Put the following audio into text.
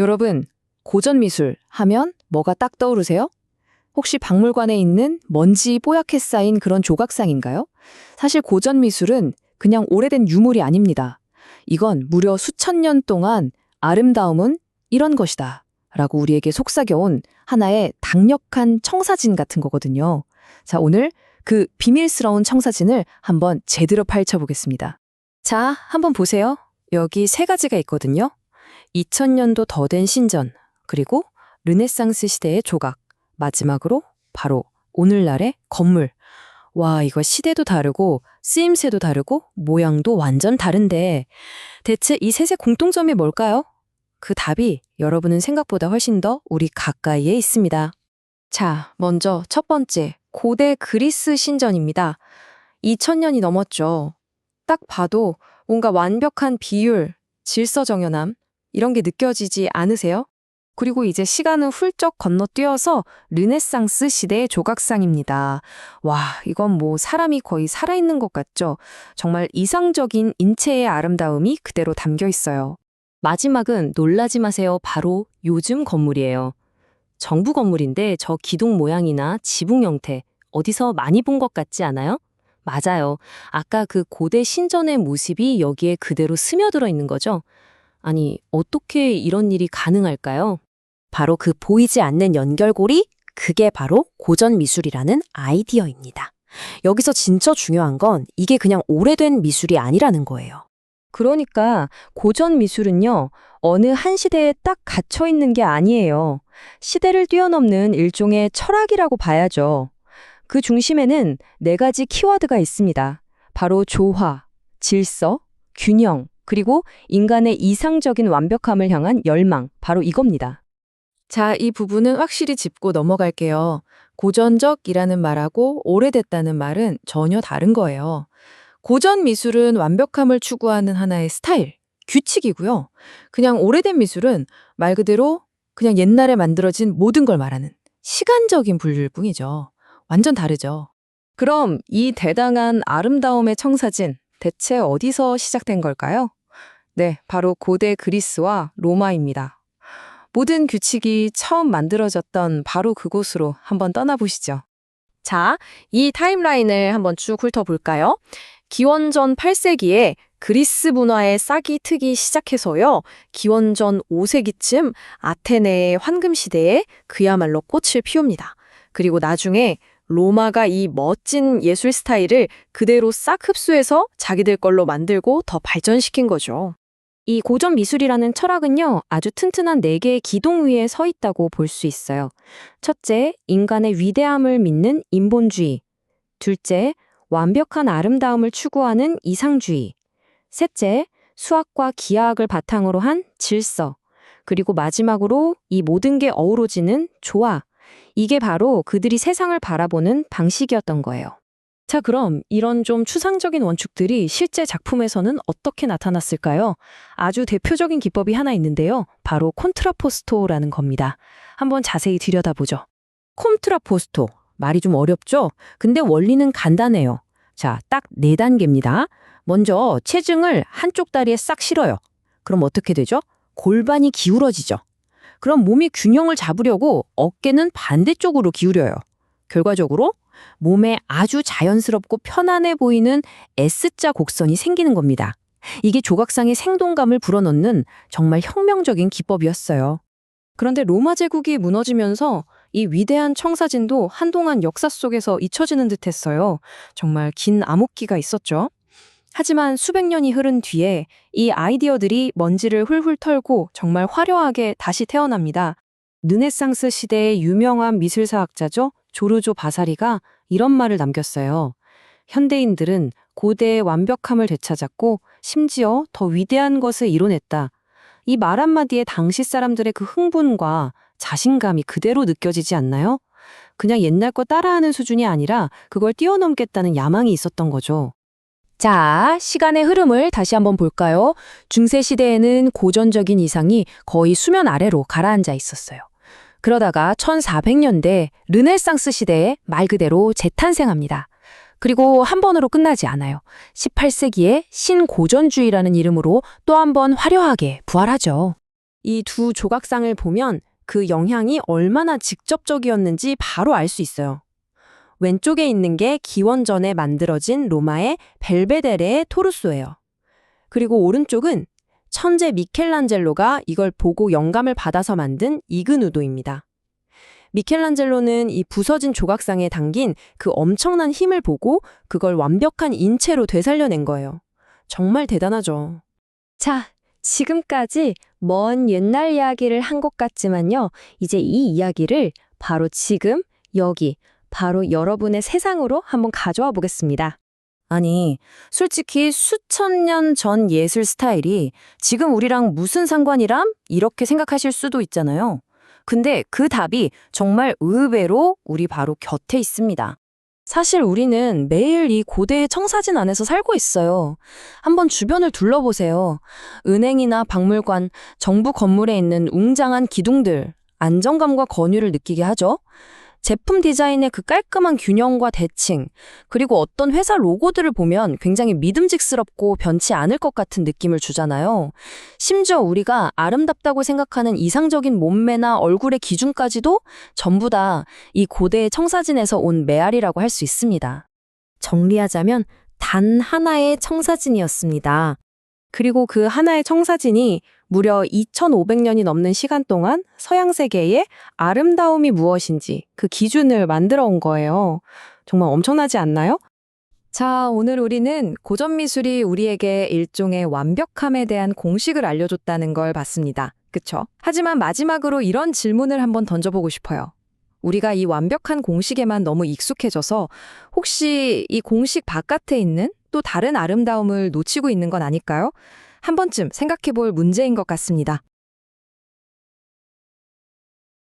여러분, 고전 미술 하면 뭐가 딱 떠오르세요? 혹시 박물관에 있는 먼지 뽀얗게 쌓인 그런 조각상인가요? 사실 고전 미술은 그냥 오래된 유물이 아닙니다. 이건 무려 수천 년 동안 아름다움은 이런 것이다. 라고 우리에게 속삭여온 하나의 강력한 청사진 같은 거거든요. 자, 오늘 그 비밀스러운 청사진을 한번 제대로 파헤쳐 보겠습니다. 자, 한번 보세요. 여기 세 가지가 있거든요. 2000년도 더 된 신전, 그리고 르네상스 시대의 조각, 마지막으로 바로 오늘날의 건물. 와, 이거 시대도 다르고 쓰임새도 다르고 모양도 완전 다른데 대체 이 셋의 공통점이 뭘까요? 그 답이 여러분은 생각보다 훨씬 더 우리 가까이에 있습니다. 자, 먼저 첫 번째, 고대 그리스 신전입니다. 2000년이 넘었죠. 딱 봐도 뭔가 완벽한 비율, 질서 정연함, 이런 게 느껴지지 않으세요? 그리고 이제 시간은 훌쩍 건너뛰어서 르네상스 시대의 조각상입니다. 와, 이건 뭐 사람이 거의 살아있는 것 같죠? 정말 이상적인 인체의 아름다움이 그대로 담겨 있어요. 마지막은 놀라지 마세요. 바로 요즘 건물이에요. 정부 건물인데 저 기둥 모양이나 지붕 형태 어디서 많이 본 것 같지 않아요? 맞아요. 아까 그 고대 신전의 모습이 여기에 그대로 스며들어 있는 거죠. 아니, 어떻게 이런 일이 가능할까요? 바로 그 보이지 않는 연결고리? 그게 바로 고전 미술이라는 아이디어입니다. 여기서 진짜 중요한 건 이게 그냥 오래된 미술이 아니라는 거예요. 그러니까 고전 미술은요, 어느 한 시대에 딱 갇혀 있는 게 아니에요. 시대를 뛰어넘는 일종의 철학이라고 봐야죠. 그 중심에는 네 가지 키워드가 있습니다. 바로 조화, 질서, 균형, 그리고 인간의 이상적인 완벽함을 향한 열망, 바로 이겁니다. 자, 이 부분은 확실히 짚고 넘어갈게요. 고전적이라는 말하고 오래됐다는 말은 전혀 다른 거예요. 고전 미술은 완벽함을 추구하는 하나의 스타일, 규칙이고요. 그냥 오래된 미술은 말 그대로 그냥 옛날에 만들어진 모든 걸 말하는 시간적인 분류일 뿐이죠. 완전 다르죠. 그럼 이 대당한 아름다움의 청사진 대체 어디서 시작된 걸까요? 네, 바로 고대 그리스와 로마입니다. 모든 규칙이 처음 만들어졌던 바로 그곳으로 한번 떠나보시죠. 자, 이 타임라인을 한번 쭉 훑어볼까요? 기원전 8세기에 그리스 문화의 싹이 트기 시작해서요. 기원전 5세기쯤 아테네의 황금 시대에 그야말로 꽃을 피웁니다. 그리고 나중에 로마가 이 멋진 예술 스타일을 그대로 싹 흡수해서 자기들 걸로 만들고 더 발전시킨 거죠. 이 고전 미술이라는 철학은요, 아주 튼튼한 네 개의 기둥 위에 서 있다고 볼 수 있어요. 첫째, 인간의 위대함을 믿는 인본주의. 둘째, 완벽한 아름다움을 추구하는 이상주의. 셋째, 수학과 기하학을 바탕으로 한 질서. 그리고 마지막으로 이 모든 게 어우러지는 조화. 이게 바로 그들이 세상을 바라보는 방식이었던 거예요. 자, 그럼 이런 좀 추상적인 원칙들이 실제 작품에서는 어떻게 나타났을까요? 아주 대표적인 기법이 하나 있는데요. 바로 콘트라포스토라는 겁니다. 한번 자세히 들여다보죠. 콘트라포스토. 말이 좀 어렵죠? 근데 원리는 간단해요. 자, 딱 네 단계입니다. 먼저 체중을 한쪽 다리에 싹 실어요. 그럼 어떻게 되죠? 골반이 기울어지죠. 그럼 몸이 균형을 잡으려고 어깨는 반대쪽으로 기울여요. 결과적으로 몸에 아주 자연스럽고 편안해 보이는 S자 곡선이 생기는 겁니다. 이게 조각상의 생동감을 불어넣는 정말 혁명적인 기법이었어요. 그런데 로마 제국이 무너지면서 이 위대한 청사진도 한동안 역사 속에서 잊혀지는 듯 했어요. 정말 긴 암흑기가 있었죠. 하지만 수백 년이 흐른 뒤에 이 아이디어들이 먼지를 훌훌 털고 정말 화려하게 다시 태어납니다. 르네상스 시대의 유명한 미술사학자죠. 조르조 바사리가 이런 말을 남겼어요. 현대인들은 고대의 완벽함을 되찾았고 심지어 더 위대한 것을 이뤄냈다. 이 말 한마디에 당시 사람들의 그 흥분과 자신감이 그대로 느껴지지 않나요? 그냥 옛날 거 따라하는 수준이 아니라 그걸 뛰어넘겠다는 야망이 있었던 거죠. 자, 시간의 흐름을 다시 한번 볼까요? 중세시대에는 고전적인 이상이 거의 수면 아래로 가라앉아 있었어요. 그러다가 1400년대 르네상스 시대에 말 그대로 재탄생합니다. 그리고 한 번으로 끝나지 않아요. 18세기에 신고전주의라는 이름으로 또 한 번 화려하게 부활하죠. 이 두 조각상을 보면 그 영향이 얼마나 직접적이었는지 바로 알 수 있어요. 왼쪽에 있는 게 기원전에 만들어진 로마의 벨베데레의 토르소예요. 그리고 오른쪽은 천재 미켈란젤로가 이걸 보고 영감을 받아서 만든 이그누도입니다. 미켈란젤로는 이 부서진 조각상에 담긴 그 엄청난 힘을 보고 그걸 완벽한 인체로 되살려낸 거예요. 정말 대단하죠. 자, 지금까지 먼 옛날 이야기를 한 것 같지만요. 이제 이 이야기를 바로 지금, 여기, 바로 여러분의 세상으로 한번 가져와 보겠습니다. 아니, 솔직히 수천 년 전 예술 스타일이 지금 우리랑 무슨 상관이람? 이렇게 생각하실 수도 있잖아요. 근데 그 답이 정말 의외로 우리 바로 곁에 있습니다. 사실 우리는 매일 이 고대의 청사진 안에서 살고 있어요. 한번 주변을 둘러보세요. 은행이나 박물관, 정부 건물에 있는 웅장한 기둥들, 안정감과 권위를 느끼게 하죠. 제품 디자인의 그 깔끔한 균형과 대칭, 그리고 어떤 회사 로고들을 보면 굉장히 믿음직스럽고 변치 않을 것 같은 느낌을 주잖아요. 심지어 우리가 아름답다고 생각하는 이상적인 몸매나 얼굴의 기준까지도 전부 다 이 고대의 청사진에서 온 메아리라고 할 수 있습니다. 정리하자면 단 하나의 청사진이었습니다. 그리고 그 하나의 청사진이 무려 2,500년이 넘는 시간 동안 서양 세계의 아름다움이 무엇인지 그 기준을 만들어 온 거예요. 정말 엄청나지 않나요? 자, 오늘 우리는 고전 미술이 우리에게 일종의 완벽함에 대한 공식을 알려줬다는 걸 봤습니다. 그쵸? 하지만 마지막으로 이런 질문을 한번 던져보고 싶어요. 우리가 이 완벽한 공식에만 너무 익숙해져서 혹시 이 공식 바깥에 있는 또 다른 아름다움을 놓치고 있는 건 아닐까요? 한 번쯤 생각해 볼 문제인 것 같습니다.